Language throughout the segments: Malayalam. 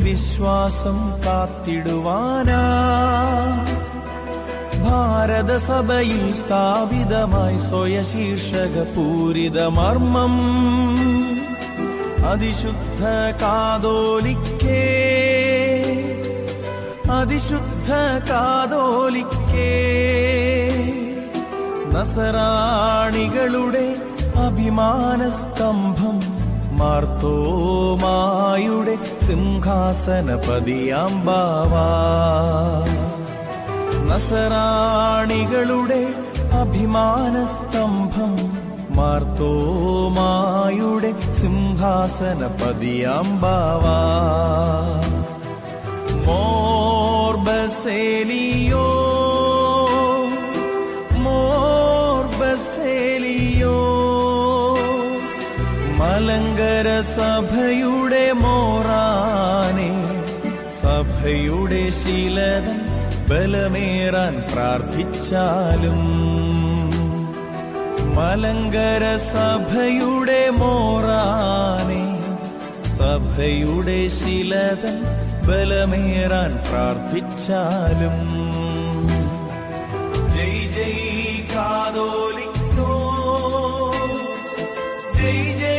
വിശ്വാസം കാത്തിടുവാനാ. ഭാരത സഭയിൽ സ്ഥാപിതമായി സ്വയശീർഷക പൂരിത മർമ്മം. അതിശുദ്ധ കാതോലിക്കേ അതിശുദ്ധ കാതോലിക്കേ. നസറാണികളുടെ അഭിമാനസ്തംഭം മാർത്തോമായുടെ സിംഹാസനപതിയാം ബാവാ നസറാണികളുടെ അഭിമാനസ്തംഭം മാർത്തോമായുടെ സിംഹാസനപതിയാം സഭയുടെ മോറാനെ സഭയുടെ ശീലതൻ ബലമേറാൻ പ്രാർത്ഥിച്ചാലും മലങ്കര സഭയുടെ മോറാനെ സഭയുടെ ശിലതൻ ബലമേറാൻ പ്രാർത്ഥിച്ചാലും ജയ് ജയ് കാതോലിക്കോ ജയ് ജയ്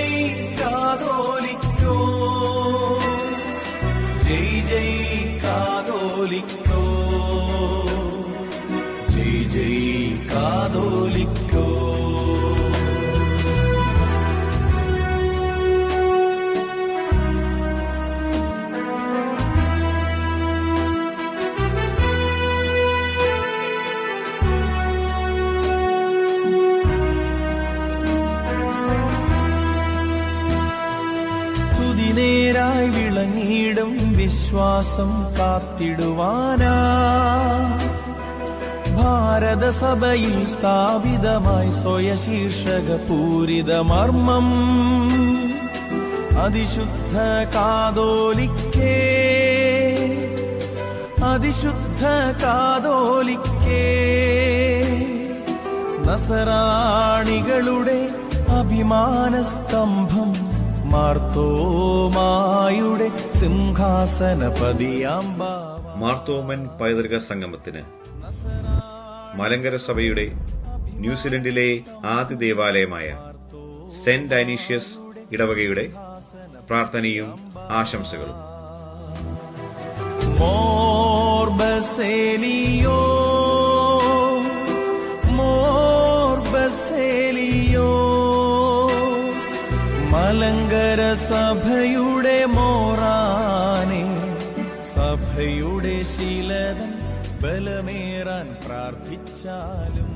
കാതോലിക്കോ ജയ് ജയ് കാതോലിക്കോ നേരായി വിളങ്ങിയിടും വിശ്വാസം കാത്തിടുവാനാ. ഭാരത സഭയിൽ സ്ഥാപിതമായി സ്വയശീർഷക പൂരിത മർമ്മം. അതിശുദ്ധ കാതോലിക്കേ അതിശുദ്ധ കാതോലിക്കേ. നസറാണികളുടെ അഭിമാനസ്തംഭം മാർത്തോമായുടെ മാർത്തോമൻ പൈതൃക സംഗമത്തിന് മലങ്കര സഭയുടെ ന്യൂസിലൻഡിലെ ആദ്യ ദേവാലയമായ സെന്റ് ഡൈനീഷ്യസ് ഇടവകയുടെ പ്രാർത്ഥനയും ആശംസകളും. മോർബസേലിയോ സഭയുടെ മോറാനെ സഭയുടെ ശീലതൻ ബലമേറാൻ പ്രാർത്ഥിച്ചാലും